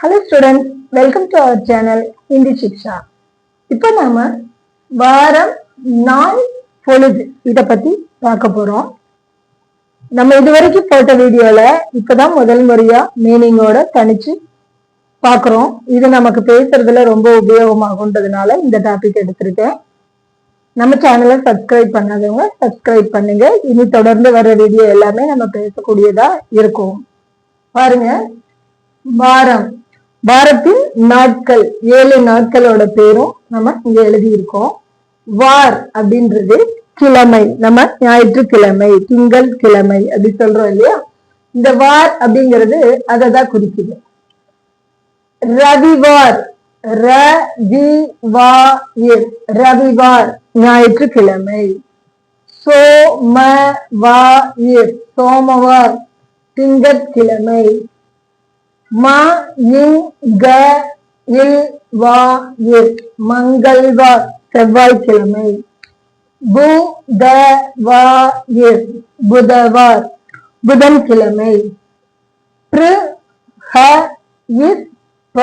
Hello students welcome to our channel Hindi Shiksha இப்போ நாம வாரம் நாள் பொழுது இதை பத்தி பார்க்க போறோம். நம்ம இதுவரைக்கும் போட்ட வீடியோல இப்பதான் முதல் முறையா மீனிங்கோட தனிச்சு பார்க்குறோம். இது நமக்கு பேசுறதுல ரொம்ப உபயோகமாகுன்றதுனால இந்த டாபிக் எடுத்திருக்கேன். நம்ம சேனலை சப்ஸ்கிரைப் பண்ணாதவங்க சப்ஸ்கிரைப் பண்ணுங்க. இனி தொடர்ந்து வர வீடியோ எல்லாமே நம்ம பேசக்கூடியதா இருக்கும். பாருங்க வாரம் வாரத்தின் நாட்கள் ஏழு நாட்களோட பேரும் நம்ம இங்க எழுதி இருக்கோம் வார் அப்படின்றது கிழமை நம்ம ஞாயிற்றுக்கிழமை திங்கள் கிழமை அப்படி சொல்றோம் இல்லையா? இந்த வார் அப்படிங்கிறது அதை தான் குறிக்குது. ரவிவார் ரவிவார் ரவிவார் ஞாயிற்றுக்கிழமை. சோமவார் சோமவார் திங்கட்கிழமை. ம இங் க இல் வா இர். மங்கள்வார் செவ்வாய்க்கிழமை. பு த வா இர். புதவார். புதன்கிழமை. பிரு ஹ இஸ் ப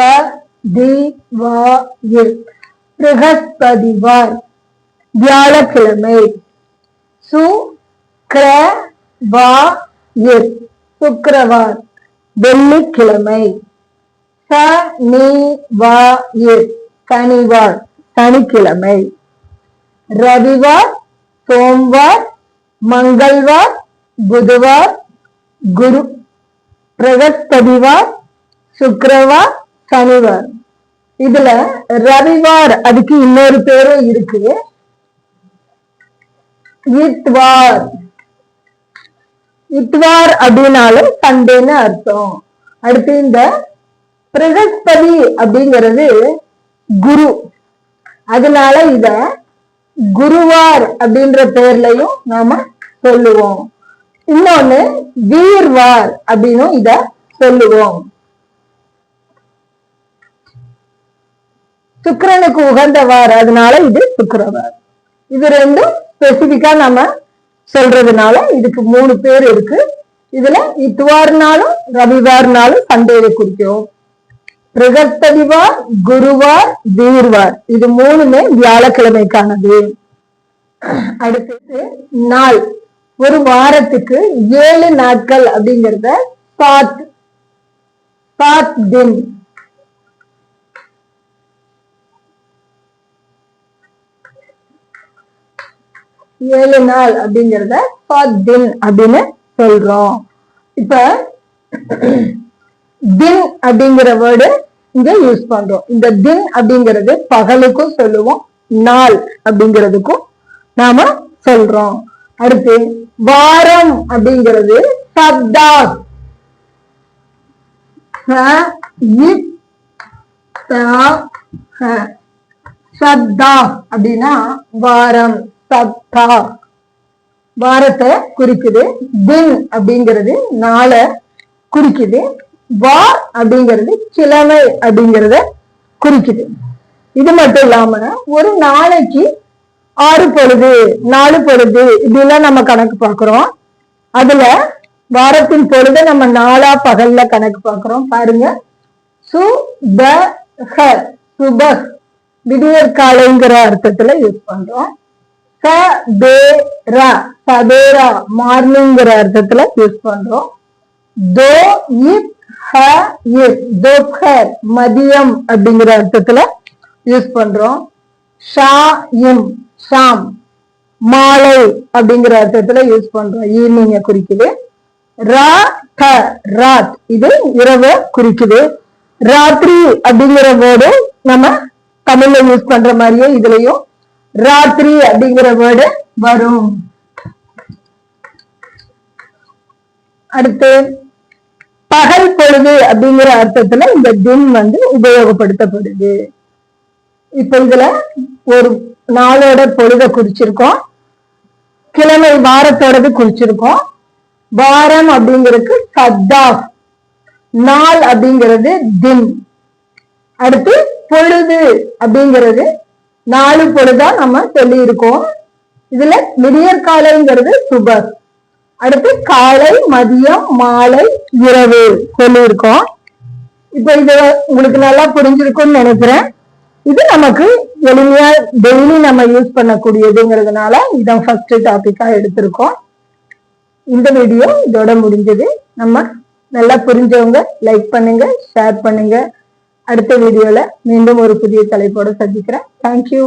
தி வா இர். பிரகஸ்பதிவார். வியாழக்கிழமை. சு கிர வா இர். சுக்கிரவார். வெள்ளிக்கிழமை. ச நீ வா இர் சனிவார் சனிக்கிழமை. ரவிவார் சோம்வார் மங்கள்வார் புதுவார் குரு பிரகஸ்பதிவார் சுக்ரவார் சனிவார். இதுல ரவிவார் அதுக்கு இன்னொரு பேரும் இருக்கு. இத்வார் இத்வார் அப்படின்னாலும் சண்டேன்னு அர்த்தம். அடுத்து இந்த பிரகஸ்பதி அப்படிங்கிறது குரு. அதனால இத குருவார் அப்படின்ற பேர்லயும் நாம சொல்லுவோம். இன்னொன்னு வீர்வார் அப்படின்னும் இத சொல்லுவோம். சுக்கிரனுக்கு உகந்தவார் அதனால இது சுக்கரவார். இது ரெண்டும் ஸ்பெசிபிக்கா நம்ம சொல்றதுனால இதுக்கு மூணு பேர் இருக்கு. இதுல இத்துவார்னாலும் ரவிவார்னாலும் சண்டேவை குறிக்கும். பிரகத்தடிவார் குருவார் தீர்வார் இது மூணுமே வியாழக்கிழமைக்கானது. அடுத்தது நாள். ஒரு வாரத்துக்கு ஏழு நாட்கள் அப்படிங்கறத சாத் சாத் தின். ஏழு நாள் அப்படிங்கறத தின் அப்படின்னு சொல்றோம். இப்ப தின் அப்படிங்கிற வேர்டு இங்க யூஸ் பண்றோம். இந்த தின் அப்படிங்கிறது பகலுக்கும் சொல்லுவோம் நாள் அப்படிங்கிறதுக்கும் நாம சொல்றோம். அடுத்து வாரம் அப்படிங்கிறது சப்தா. சப்தா அப்படின்னா வாரம். சப்தா வாரத்தை குறிக்குது. தின் அப்படிங்கிறது நாளை குறிக்குது. வார் அப்படிங்கிறது கிழமை அப்படிங்கிறத குறிக்குது. இது மட்டும் இல்லாம ஒரு நாளைக்கு ஆறு பொழுது நாலு பொழுது இப்படிலாம் நம்ம கணக்கு பார்க்கிறோம். அதுல வாரத்தின் பொழுது நம்ம நாலா பகல்ல கணக்கு பார்க்கிறோம். பாருங்க. சு த சுப விடியற் அர்த்தத்துல யூஸ் பண்றோம். சதேரா. சதேரா மார்னிங்கிற அர்த்தத்துல யூஸ் பண்றோம். தோ இத் ஹ இத். தோப்ஹர் மதியம் அப்படிங்கிற அர்த்தத்துல யூஸ் பண்றோம். ஷா இம் ஷாம் மாலை அப்படிங்கிற அர்த்தத்துல யூஸ் பண்றோம். ஈவினிங்க குறிக்குது. ரா த ராத். இது இரவு குறிக்குது. ராத்திரி அப்படிங்கிற வேர்டு நம்ம தமிழ்ல யூஸ் பண்ற மாதிரியே இதுலயும் ராத்திரி அப்படிங்கிற வேர்டு வரும். அடுத்து பகல் பொழுது அப்படிங்கிற அர்த்தத்துல இந்த தின் வந்து உபயோகப்படுத்தப்படுது. இப்ப இதுல ஒரு நாளோட பொழுத குறிச்சிருக்கோம். கிழமை வாரத்தோடது குறிச்சிருக்கோம். வாரம் அப்படிங்கிறது சத்தா நாள் அப்படிங்கிறது தின் அடுத்து பொழுது அப்படிங்கிறது நாலு பொழுதா நம்ம சொல்லி இருக்கோம். இதுல விடியற் காலைங்கிறது சுபர் அடுத்து காலை மதியம் மாலை இரவு சொல்லியிருக்கோம் இப்போ இது உங்களுக்கு நல்லா புரிஞ்சிருக்கும்னு நினைக்கிறேன். இது நமக்கு எளிமையா டெய்லி நம்ம யூஸ் பண்ணக்கூடியதுங்கிறதுனால இதான் ஃபர்ஸ்ட் டாபிக்கா எடுத்திருக்கோம். இந்த வீடியோ இதோட முடிஞ்சது. நம்ம நல்லா புரிஞ்சவங்க லைக் பண்ணுங்க ஷேர் பண்ணுங்க. அடுத்த வீடியோல மீண்டும் ஒரு புதிய தலைப்போட சந்திக்கிறேன். தேங்க்யூ